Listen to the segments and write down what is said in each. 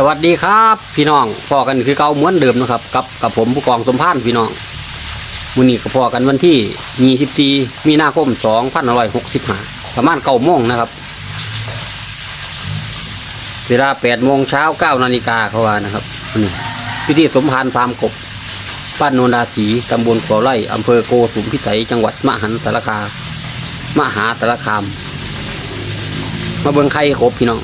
สวัสดีครับพี่น้องพอกันคือเก่าเหมือนเดิมนะครับกับกับผมผู้กองสมพานพี่น้องมือนี้ก็พอกันวันที่24มีนาคม2565ประมาณ9โมงนะครับเวลา8โมงเช้า9นาฬิกาเขาว่านะครับนี้พิธีสมภารฟาร์มกบบ้านโนนดาสีตำบลขวาวไร่อำเภอโกสุมพิสัยจังหวัดมหันตสารคามมหาสารคาม มาเบิงไข่ครบพี่น้อง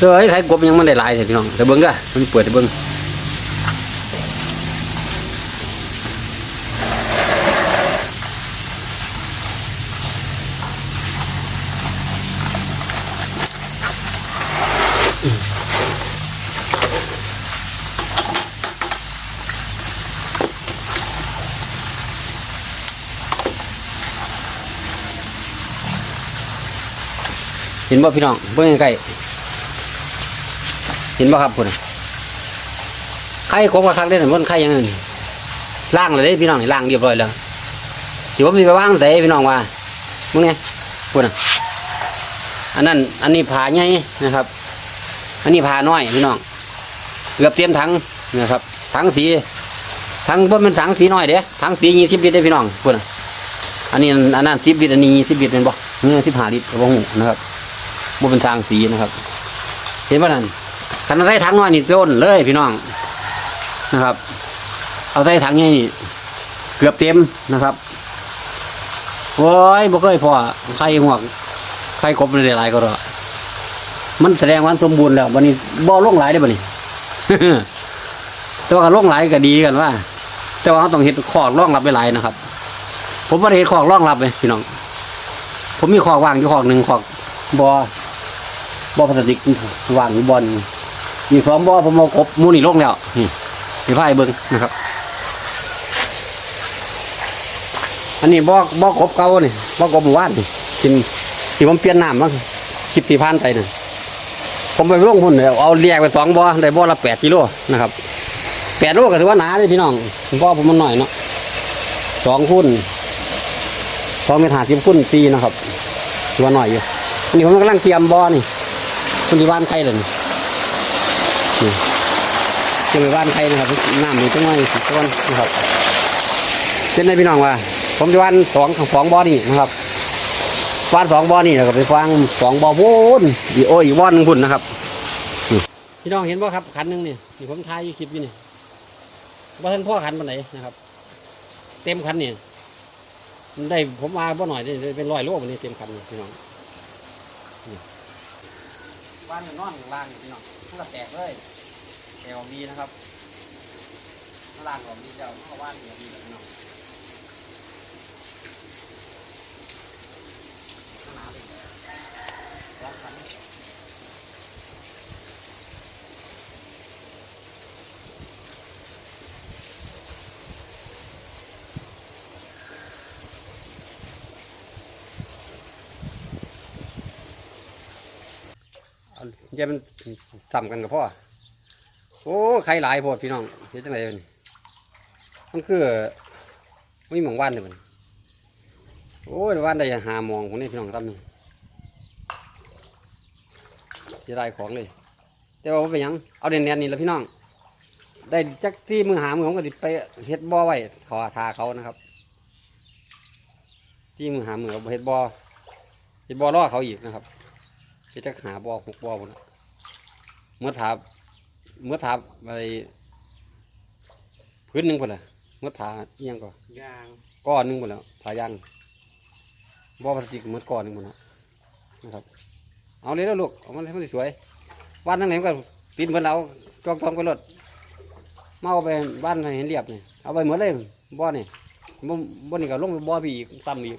เฮ้ยไข่กบยังมันได้หลายเลยพี่น้องแต่เบิ้งด้อมันเปิดเบิ้งเห็นบ่พี่น้องเบิ้งใกล้ เห็นบ่ครับพุ่นไข่กบกับคักได้แต่มันไข่ยังไงนี่ล่างเลยเด้พี่น้องนี่ล่างเรียบร้อยแล้วที่ผมสิไปวางใส่พี่น้องว่ามึงไงพุ่นอันนั้นอันนี้ผาใหญ่นะครับ อันนี้ผาน้อยพี่น้องเกือบเตรียมถังนะครับถังสีถังเพิ่นเป็นถังสีน้อยเด้ถังสียี่สิบลิตรเด้พี่น้องพุ่นอันนี้อันนั้นสิบลิตรอันนี้สิบลิตรเป็นบ่เงี้ยสิบห้าลิตรบ่หูนะครับบ่เป็นทางสีนะครับ เห็นป่ะนั่น ขันเอาใส่ถังน้อยนี่ต้นเลยพี่น้องนะครับ เอาใส่ถังนี่เกือบเต็มนะครับโอ้ยบ่เคยพอไข่หวกไข่กบเลยหลายก็รอมันแสดงว่าสมบูรณ์แล้ววันนี้บ่ลงหลายได้บ่นี่แต่ว่าก็ลงหลายก็ดีกันว่า แต่ว่าเราต้องเห็ดขอกร่องรับไปหลายนะครับ ผมไม่เห็ดขอกร่องรับเลยพี่น้อง ผมมีขอกว่างอยู่ขอกหนึ่งขอกบอบอพลาสติกว่างอยู่บอล อีกสองบอผมเอากบหมูนี่ลงแล้วนี่พี่พายเบิ้งนะครับ อันนี้บ่บ่กบเก่านี่บ่กบหมู่บ้านนี่กินที่ผมเปลี่ยนน้ำมั้งคลิปที่ผ่านไปนี่ผมไปลงหุ่นเนี่ยเอาเรียกไปสองบ่อได้บ่อละแปดกิโลนะครับแปดโลก็ถือว่าหนาเลยพี่น้องบ่อผมมันหน่อยเนาะสองพุ่นสองเมตรห้าสิบพุ่นปีนะครับถือว่าหน่อยอยู่อันนี้ผมกำลังเตรียมบ่อนี่คุณที่บ้านใครเลยนี่ นี่จะไปบ้านใครนะครับน้ำมีจังหน่อยสิก้อนนะครับเช่นในพี่น้องว่า ผมจะวันสองสองบ่อนี่นะครับวันสองบ่อนี่นะครับไปฟังสองบ่อพูนอีโออีกบ่อหนึงพุ่นนะครับพี่น้องเห็นบ่ครับขันหนึงนี่นี่ผมทายอยู่คลิปอยู่นี่บ่ทันพ่อขันปานไหนนะครับ เต็มขันนี่ได้ผมมาบ่หน่อยได้เป็นร้อยโลวันนี้เต็มขันนี่พี่น้อง บ้านนอนข้างล่างอยู่พี่น้องมันก็แตกเลยแตกออกดีนะครับข้างล่างออกดีเจ้าข้างว่านออกดีเลยพี่น้อง อาเดี๋ยวมันทำกันกับพ่อโอ้ใครหลายโพดพี่น้องเฮ็ดจังไงมันมันคือไม่มองว่านเลยมันโอ้ยว่านได้หามองพวกนี้พี่น้องทำนี่เสียดายของเลยแต่ว่าเป็นยังเอาเนียนๆนี่แหละพี่น้อง ได้จักที่มือหามือผมก็ติไปเฮ็ดบ่อไว้ขอทาเขานะครับ ที่มือหามือเอาเฮ็ดบ่อเฮ็ดบ่อล่อเขาอีกนะครับ จะจะหาบ่อหกบ่อหมดแล้วเมื่อถาเมื่อถาอะไรพื้นหนึ่งคนละเมื่อถาเอียงก่อนยางก้อนหนึ่งหมดแล้วถาย่างบ่อพลาสติกเมื่อก้อนหนึ่งหมดแล้วนะครับ เอาเลยแล้วลูกเอามันให้มันสวยบ้านทั้งไหนมันก็ติดเหมือนเราจองทองไปรถมาเอาไปบ้านให้เห็นเรียบนี่เอาไปหมดเลยบ่อนี่บ่บ่นี่ก็ลงไปบ่อพี่อีกต่ำอีก